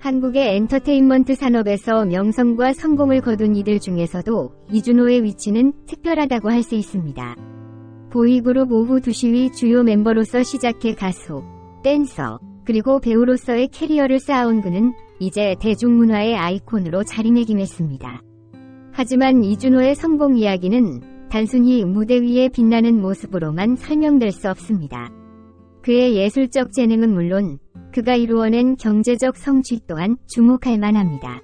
한국의 엔터테인먼트 산업에서 명성과 성공을 거둔 이들 중에서도 이준호의 위치는 특별하다고 할 수 있습니다. 보이그룹 오후 2시위 주요 멤버로서 시작해 가수, 댄서, 그리고 배우로서의 캐리어를 쌓아온 그는 이제 대중문화의 아이콘으로 자리매김했습니다. 하지만 이준호의 성공 이야기는 단순히 무대 위에 빛나는 모습으로만 설명될 수 없습니다. 그의 예술적 재능은 물론 그가 이루어낸 경제적 성취 또한 주목할 만합니다.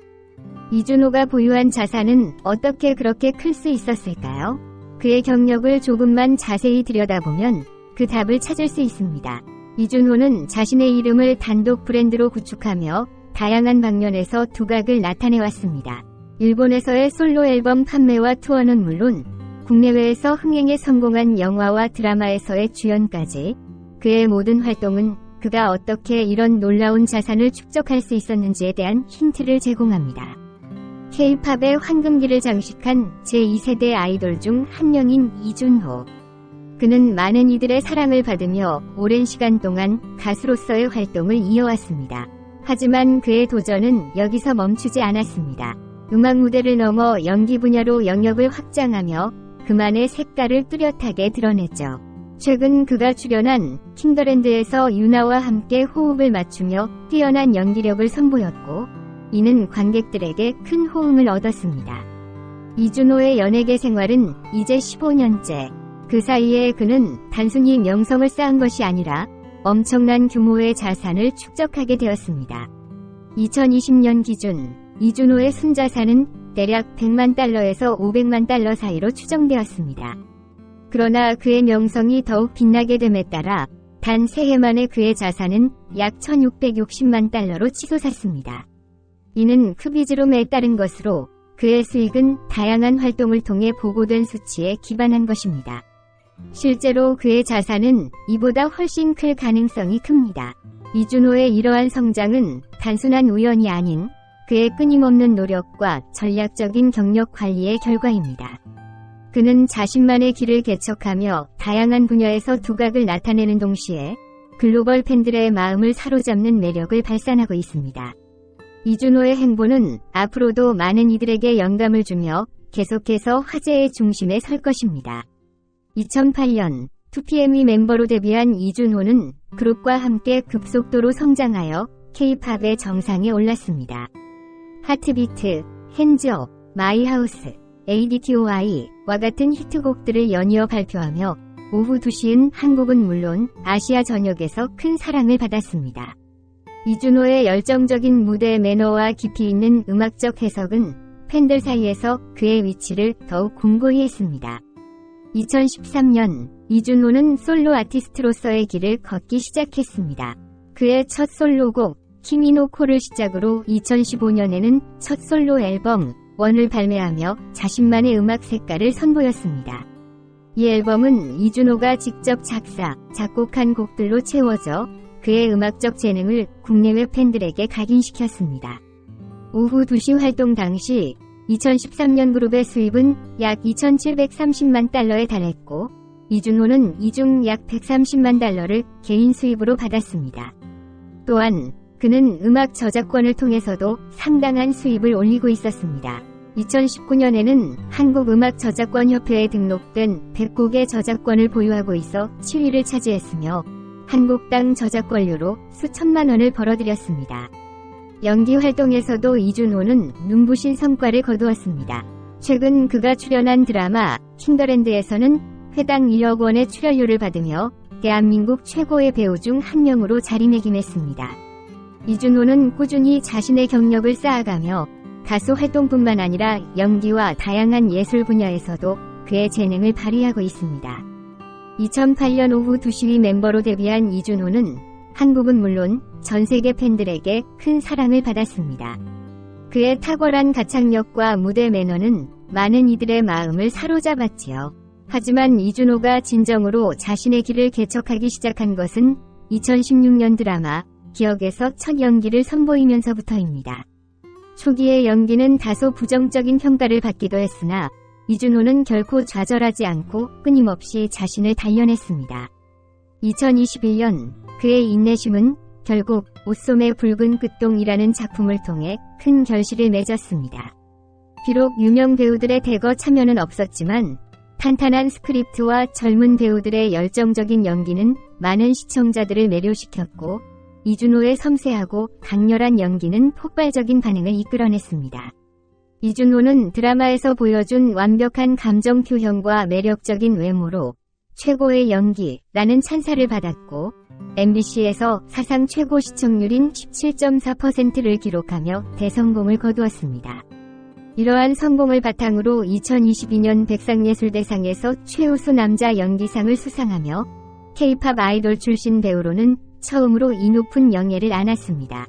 이준호가 보유한 자산은 어떻게 그렇게 클 수 있었을까요? 그의 경력을 조금만 자세히 들여다보면 그 답을 찾을 수 있습니다. 이준호는 자신의 이름을 단독 브랜드로 구축하며 다양한 방면에서 두각을 나타내왔습니다. 일본에서의 솔로 앨범 판매와 투어는 물론 국내외에서 흥행에 성공한 영화와 드라마에서의 주연까지 그의 모든 활동은 그가 어떻게 이런 놀라운 자산을 축적할 수 있었는지에 대한 힌트를 제공합니다. K-팝의 황금기를 장식한 제2세대 아이돌 중 한 명인 이준호. 그는 많은 이들의 사랑을 받으며 오랜 시간 동안 가수로서의 활동을 이어왔습니다. 하지만 그의 도전은 여기서 멈추지 않았습니다. 음악 무대를 넘어 연기 분야로 영역을 확장하며 그만의 색깔을 뚜렷하게 드러냈죠. 최근 그가 출연한 킹더랜드에서 유나와 함께 호흡을 맞추며 뛰어난 연기력을 선보였고, 이는 관객들에게 큰 호응을 얻었습니다. 이준호의 연예계 생활은 이제 15년째. 그 사이에 그는 단순히 명성을 쌓은 것이 아니라 엄청난 규모의 자산을 축적하게 되었습니다. 2020년 기준 이준호의 순자산은 대략 100만 달러에서 500만 달러 사이로 추정되었습니다. 그러나 그의 명성이 더욱 빛나게 됨에 따라 단 새해 만에 그의 자산은 약 1660만 달러로 치솟았습니다. 이는 크비즈룸에 따른 것으로 그의 수익은 다양한 활동을 통해 보고된 수치에 기반한 것입니다. 실제로 그의 자산은 이보다 훨씬 클 가능성이 큽니다. 이준호의 이러한 성장은 단순한 우연이 아닌 그의 끊임없는 노력과 전략적인 경력 관리의 결과입니다. 그는 자신만의 길을 개척하며 다양한 분야에서 두각을 나타내는 동시에 글로벌 팬들의 마음을 사로잡는 매력을 발산하고 있습니다. 이준호의 행보는 앞으로도 많은 이들에게 영감을 주며 계속해서 화제의 중심에 설 것입니다. 2008년 2PM이 멤버로 데뷔한 이준호는 그룹과 함께 급속도로 성장하여 K-팝의 정상에 올랐습니다. 하트비트, 핸즈업, 마이하우스, ADTOI 와 같은 히트곡들을 연이어 발표하며 오후 2시인 한국은 물론 아시아 전역에서 큰 사랑을 받았습니다. 이준호의 열정적인 무대 매너와 깊이 있는 음악적 해석은 팬들 사이에서 그의 위치를 더욱 공고히 했습니다. 2013년 이준호는 솔로 아티스트로서의 길을 걷기 시작했습니다. 그의 첫 솔로곡 키미노코를 시작으로 2015년에는 첫 솔로 앨범 원을 발매하며 자신만의 음악 색깔을 선보였습니다. 이 앨범은 이준호가 직접 작사, 작곡한 곡들로 채워져 그의 음악적 재능을 국내외 팬들에게 각인시켰습니다. 오후 2시 활동 당시 2013년 그룹의 수입은 약 2,730만 달러에 달했고 이준호는 이중 약 130만 달러를 개인 수입으로 받았습니다. 또한 그는 음악 저작권을 통해서도 상당한 수입을 올리고 있었습니다. 2019년에는 한국음악저작권협회에 등록된 100곡의 저작권을 보유하고 있어 7위를 차지했으며 한국당 저작권료로 수천만 원을 벌어들였습니다. 연기 활동에서도 이준호는 눈부신 성과를 거두었습니다. 최근 그가 출연한 드라마 킹더랜드에서는 회당 1억 원의 출연료를 받으며 대한민국 최고의 배우 중 한 명으로 자리매김했습니다. 이준호는 꾸준히 자신의 경력을 쌓아가며 가수 활동뿐만 아니라 연기와 다양한 예술 분야에서도 그의 재능을 발휘하고 있습니다. 2008년 오후 2시위 멤버로 데뷔한 이준호는 한국은 물론 전 세계 팬들에게 큰 사랑을 받았습니다. 그의 탁월한 가창력과 무대 매너는 많은 이들의 마음을 사로잡았지요. 하지만 이준호가 진정으로 자신의 길을 개척하기 시작한 것은 2016년 드라마 기억에서 첫 연기를 선보이면서부터입니다. 초기의 연기는 다소 부정적인 평가를 받기도 했으나 이준호는 결코 좌절하지 않고 끊임없이 자신을 단련했습니다. 2021년 그의 인내심은 결국 옷소매 붉은 끝동이라는 작품을 통해 큰 결실을 맺었습니다. 비록 유명 배우들의 대거 참여는 없었지만 탄탄한 스크립트와 젊은 배우들의 열정적인 연기는 많은 시청자들을 매료시켰고 이준호의 섬세하고 강렬한 연기는 폭발적인 반응을 이끌어냈습니다. 이준호는 드라마에서 보여준 완벽한 감정 표현과 매력적인 외모로 최고의 연기라는 찬사를 받았고 MBC에서 사상 최고 시청률인 17.4%를 기록하며 대성공을 거두었습니다. 이러한 성공을 바탕으로 2022년 백상예술대상에서 최우수 남자 연기상을 수상하며 K-팝 아이돌 출신 배우로는 처음으로 이 높은 영예를 안았습니다.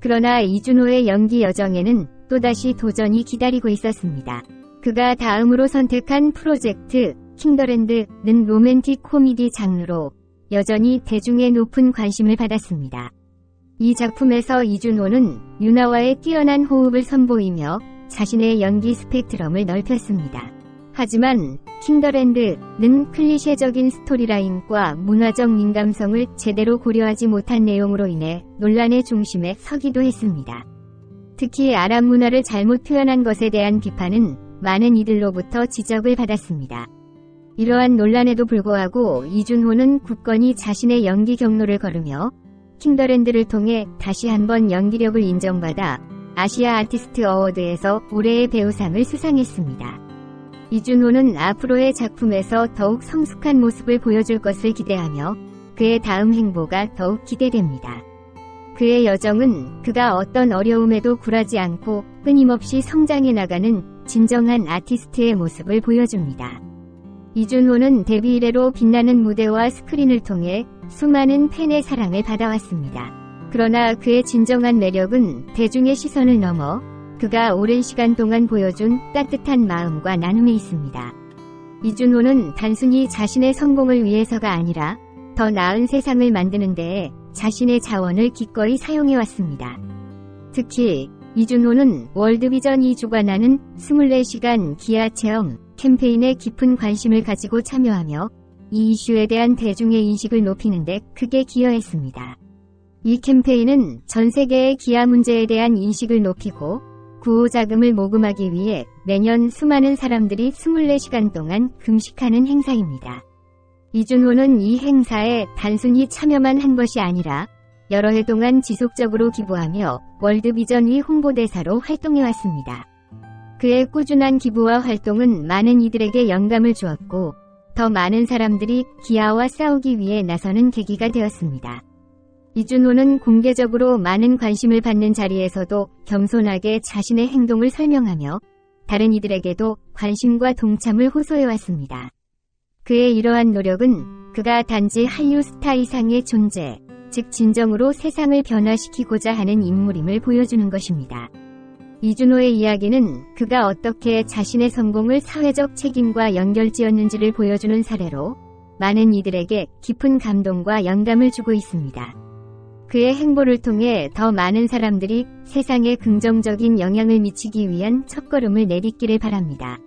그러나 이준호의 연기 여정에는 또다시 도전이 기다리고 있었습니다. 그가 다음으로 선택한 프로젝트 킹더랜드는 로맨틱 코미디 장르로 여전히 대중의 높은 관심을 받았습니다. 이 작품에서 이준호는 유나와의 뛰어난 호흡을 선보이며 자신의 연기 스펙트럼을 넓혔습니다. 하지만 킹더랜드는 클리셰적인 스토리라인과 문화적 민감성을 제대로 고려하지 못한 내용으로 인해 논란의 중심에 서기도 했습니다. 특히 아랍 문화를 잘못 표현한 것에 대한 비판은 많은 이들로부터 지적을 받았습니다. 이러한 논란에도 불구하고 이준호는 굳건히 자신의 연기 경로를 걸으며 킹더랜드를 통해 다시 한번 연기력을 인정받아 아시아 아티스트 어워드에서 올해의 배우상을 수상했습니다. 이준호는 앞으로의 작품에서 더욱 성숙한 모습을 보여줄 것을 기대하며 그의 다음 행보가 더욱 기대됩니다. 그의 여정은 그가 어떤 어려움에도 굴하지 않고 끊임없이 성장해 나가는 진정한 아티스트의 모습을 보여줍니다. 이준호는 데뷔 이래로 빛나는 무대와 스크린을 통해 수많은 팬의 사랑을 받아왔습니다. 그러나 그의 진정한 매력은 대중의 시선을 넘어 그가 오랜 시간 동안 보여준 따뜻한 마음과 나눔에 있습니다. 이준호는 단순히 자신의 성공을 위해서가 아니라 더 나은 세상을 만드는 데에 자신의 자원을 기꺼이 사용해왔습니다. 특히 이준호는 월드비전이 주관하는 24시간 기아 체험 캠페인에 깊은 관심을 가지고 참여하며 이 이슈에 대한 대중의 인식을 높이는 데 크게 기여했습니다. 이 캠페인은 전 세계의 기아 문제에 대한 인식을 높이고 구호 자금을 모금하기 위해 매년 수많은 사람들이 24시간 동안 금식하는 행사입니다. 이준호는 이 행사에 단순히 참여만 한 것이 아니라 여러 해 동안 지속적으로 기부하며 월드비전위 홍보대사로 활동해왔습니다. 그의 꾸준한 기부와 활동은 많은 이들에게 영감을 주었고 더 많은 사람들이 기아와 싸우기 위해 나서는 계기가 되었습니다. 이준호는 공개적으로 많은 관심을 받는 자리에서도 겸손하게 자신의 행동을 설명하며 다른 이들에게도 관심과 동참을 호소해왔습니다. 그의 이러한 노력은 그가 단지 한류 스타 이상의 존재, 즉 진정으로 세상을 변화시키고자 하는 인물임을 보여주는 것입니다. 이준호의 이야기는 그가 어떻게 자신의 성공을 사회적 책임과 연결지었는지를 보여주는 사례로 많은 이들에게 깊은 감동과 영감을 주고 있습니다. 그의 행보를 통해 더 많은 사람들이 세상에 긍정적인 영향을 미치기 위한 첫걸음을 내딛기를 바랍니다.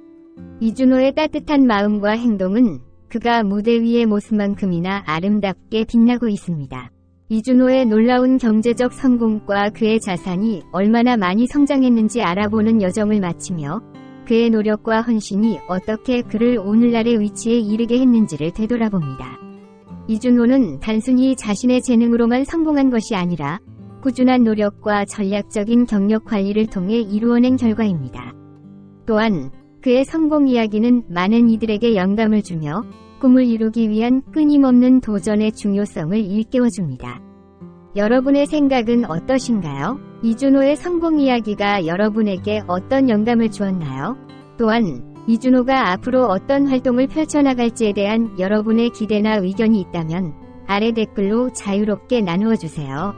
이준호의 따뜻한 마음과 행동은 그가 무대 위의 모습만큼이나 아름답게 빛나고 있습니다. 이준호의 놀라운 경제적 성공과 그의 자산이 얼마나 많이 성장했는지 알아보는 여정을 마치며 그의 노력과 헌신이 어떻게 그를 오늘날의 위치에 이르게 했는지를 되돌아봅니다. 이준호는 단순히 자신의 재능으로만 성공한 것이 아니라 꾸준한 노력과 전략적인 경력 관리를 통해 이루어낸 결과입니다. 또한 그의 성공 이야기는 많은 이들에게 영감을 주며 꿈을 이루기 위한 끊임없는 도전의 중요성을 일깨워줍니다. 여러분의 생각은 어떠신가요? 이준호의 성공 이야기가 여러분에게 어떤 영감을 주었나요? 또한 이준호가 앞으로 어떤 활동을 펼쳐나갈지에 대한 여러분의 기대나 의견이 있다면 아래 댓글로 자유롭게 나누어 주세요.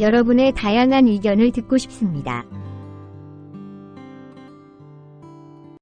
여러분의 다양한 의견을 듣고 싶습니다.